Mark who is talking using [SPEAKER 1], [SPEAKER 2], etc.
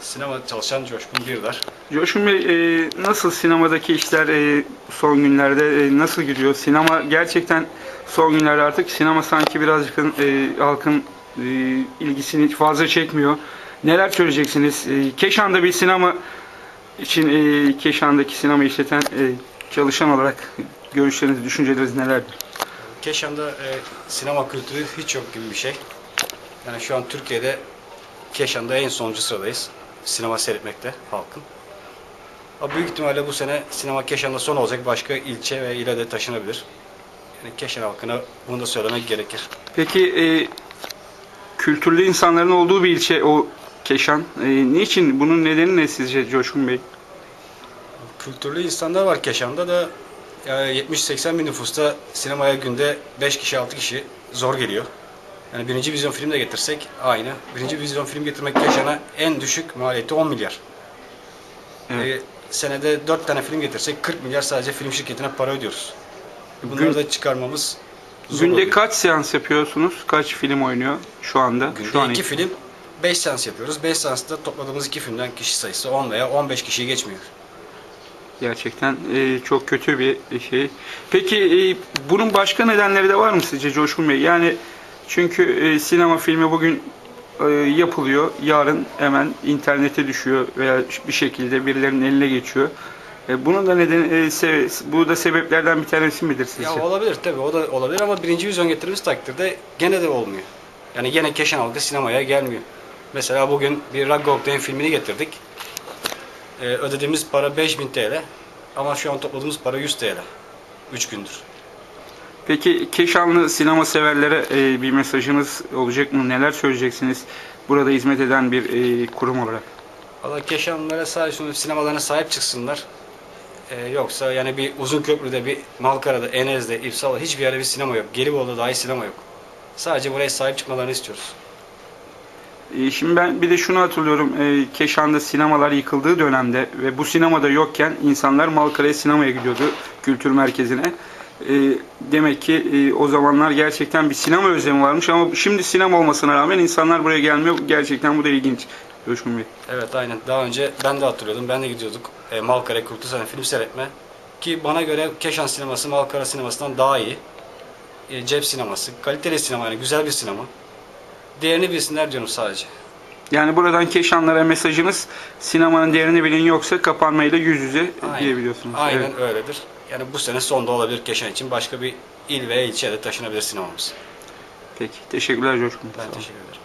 [SPEAKER 1] Sinema çalışan Coşkun Birdar.
[SPEAKER 2] Coşkun Bey, e, nasıl sinemadaki işler e, son günlerde e, nasıl gidiyor? Sinema gerçekten son günlerde artık sinema sanki birazcık e, halkın e, ilgisini fazla çekmiyor. Neler söyleyeceksiniz? E, Keşan'da bir sinema için e, Keşan'daki sinema işleten e, çalışan olarak görüşleriniz, düşünceleriniz nelerdir?
[SPEAKER 1] Keşan'da e, sinema kültürü hiç yok gibi bir şey. Yani şu an Türkiye'de Keşan'da en sonuncu sıradayız. Sinema seyretmekte halkın. Ama büyük ihtimalle bu sene sinema Keşan'da son olacak. Başka ilçe ve ile de taşınabilir. Yani Keşan halkına bunu da söylemek gerekir.
[SPEAKER 2] Peki e, kültürlü insanların olduğu bir ilçe o Keşan. E, niçin? Bunun nedeni ne sizce Coşkun Bey?
[SPEAKER 1] Kültürlü insanlar var Keşan'da da yani 70-80 bin nüfusta sinemaya günde 5 kişi 6 kişi zor geliyor. Yani birinci vizyon film de getirsek aynı. Birinci vizyon film getirmek Keşan'a en düşük maliyeti 10 milyar.
[SPEAKER 2] Evet.
[SPEAKER 1] E, senede 4 tane film getirsek 40 milyar sadece film şirketine para ödüyoruz. E, Bunları
[SPEAKER 2] Gün-
[SPEAKER 1] da çıkarmamız zor
[SPEAKER 2] Günde
[SPEAKER 1] oluyor.
[SPEAKER 2] kaç seans yapıyorsunuz? Kaç film oynuyor şu anda?
[SPEAKER 1] Günde
[SPEAKER 2] şu an
[SPEAKER 1] 2 film 5 seans yapıyoruz. 5 seansta topladığımız 2 filmden kişi sayısı 10 veya 15 kişiyi geçmiyor.
[SPEAKER 2] Gerçekten e, çok kötü bir şey. Peki e, bunun başka nedenleri de var mı sizce Coşkun Bey? Yani çünkü e, sinema filmi bugün e, yapılıyor. Yarın hemen internete düşüyor veya bir şekilde birilerinin eline geçiyor. E, bunun da nedeni e, se- bu da sebeplerden bir tanesi midir sizce?
[SPEAKER 1] Ya olabilir tabii o da olabilir ama birinci vizyon getirdiğimiz takdirde gene de olmuyor. Yani gene Keşan halkı sinemaya gelmiyor. Mesela bugün bir Ragga Oktay'ın filmini getirdik. Ee, ödediğimiz para 5000 TL ama şu an topladığımız para 100 TL. 3 gündür.
[SPEAKER 2] Peki Keşanlı sinema severlere e, bir mesajınız olacak mı? Neler söyleyeceksiniz? Burada hizmet eden bir e, kurum olarak.
[SPEAKER 1] Valla Keşanlılara sadece sinemalarına sahip çıksınlar. Ee, yoksa yani bir uzun köprüde, bir Malkara'da, Enez'de, İpsal'da hiçbir yerde bir sinema yok. Gelibolu'da dahi sinema yok. Sadece buraya sahip çıkmalarını istiyoruz.
[SPEAKER 2] E, Şimdi ben bir de şunu hatırlıyorum. E, Keşan'da sinemalar yıkıldığı dönemde ve bu sinemada yokken insanlar Malkara'ya sinemaya gidiyordu. Kültür merkezine. E, Demek ki e, o zamanlar gerçekten bir sinema özlemi varmış ama şimdi sinema olmasına rağmen insanlar buraya gelmiyor. Gerçekten bu da ilginç. Coşkun Bey.
[SPEAKER 1] Evet aynen. Daha önce ben de hatırlıyordum. Ben de gidiyorduk. E, Malkara Kültür Sanat film seyretme. Ki bana göre Keşan sineması Malkara sinemasından daha iyi. E, cep sineması. Kaliteli sinema yani güzel bir sinema. Değerini bilsinler diyorum sadece.
[SPEAKER 2] Yani buradan Keşanlara mesajınız sinemanın değerini bilin yoksa kapanmayla yüz yüze
[SPEAKER 1] Aynen.
[SPEAKER 2] diyebiliyorsunuz.
[SPEAKER 1] Aynen
[SPEAKER 2] Evet.
[SPEAKER 1] öyledir. Yani bu sene sonda olabilir Keşan için. Başka bir il veya ilçeye de taşınabilir sinemamız.
[SPEAKER 2] Peki. Teşekkürler Coşkun.
[SPEAKER 1] Ben teşekkür ederim.